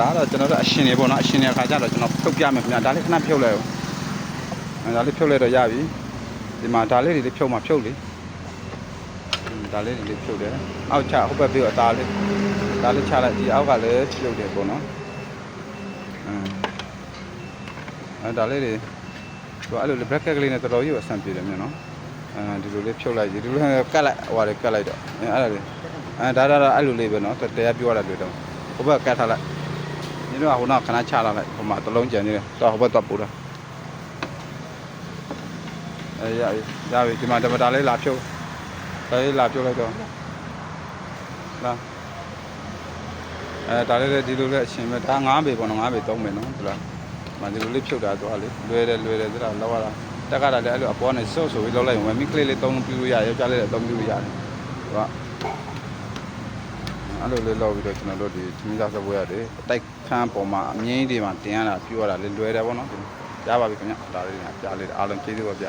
ဒါကတော့ကျွန်တော်တို့အရှင်တွေပေါ့နော်အရှင်တွေအခါကျတော့ကျွန်တော်ဖြုတ်ပြမယ်ခင်ဗျာဒါလေးခဏဖြုတ်လိုက်အောင်အဲဒါလေးဖြုတ်လိုက်တော့ရပြီဒီမှာဒါလေးတွေလေးဖြုတ်မှဖြုတ်လေအင်းဒါလေးတွေလေးဖြုတ်တယ်အောက်ချဟိုဘက်ပြီးတော့ဒါလေးဒါလေးချလိုက်ဒီအောက်ကလည်းဖြုတ်တယ်ပေါ့နော်အင်းအဲဒါလေးတွေသူအဲ့လို bracket ကလေးနဲ့တော်တော်ကြီးကိုအဆင်ပြေတယ်မြန်နော်အဲဒီလိုလေးဖြုတ်လိုက်ဒီလိုလေးကတ်လိုက်ဟိုဟာလေးကတ်လိုက်တော့အဲအဲ့ဒါလေးအဲဒါဒါဒါအဲ့လိုလေးပဲနော်တရားပြောရတာတွေ့တော့ဟိုဘက်ကတ်ထားလိုက် ဒီတော့ဟိုနောက်ခဏချလာလိုက်ဟိုမှာတလုံးကြံနေတယ်တော့ဟိုဘက်တော့ပူတာအဲရပြီရပြီဒီမှာတမတာလေးလာဖြုတ်လေးလာဖြုတ်လိုက်တော့လာအဲဒါလေးလည်းဒီလိုလည်းအရှင်ပဲဒါ9ပေပေါ့နော်9ပေ3ပေနော်ဒီလားမာဒီလိုလေးဖြုတ်တာသွားလေလွယ်တယ်လွယ်တယ်သလားလောက်ရတာတက်ကတာလည်းအဲ့လိုအပေါ်နဲ့ဆော့ဆိုပြီးလောက်လိုက်ဝင်ပြီးကလစ်လေးသုံးလုံးပြလို့ရရောပြလိုက်တဲ့အသုံးပြလို့ရတယ်ဟိုက လေးလောက်ပြီးတော့ကျွန်တော်တို့ဒီသမီးသားစပွဲရတယ်တိုက်ခန်းပေါ်မှာအငင်းတွေမှာတင်ရတာပြရတာလေးလွယ်တယ်ပေါ့နော်ရပါပြီခင်ဗျဒါလေးကကြားလေးအားလုံးကျေးဇူးပါဗျ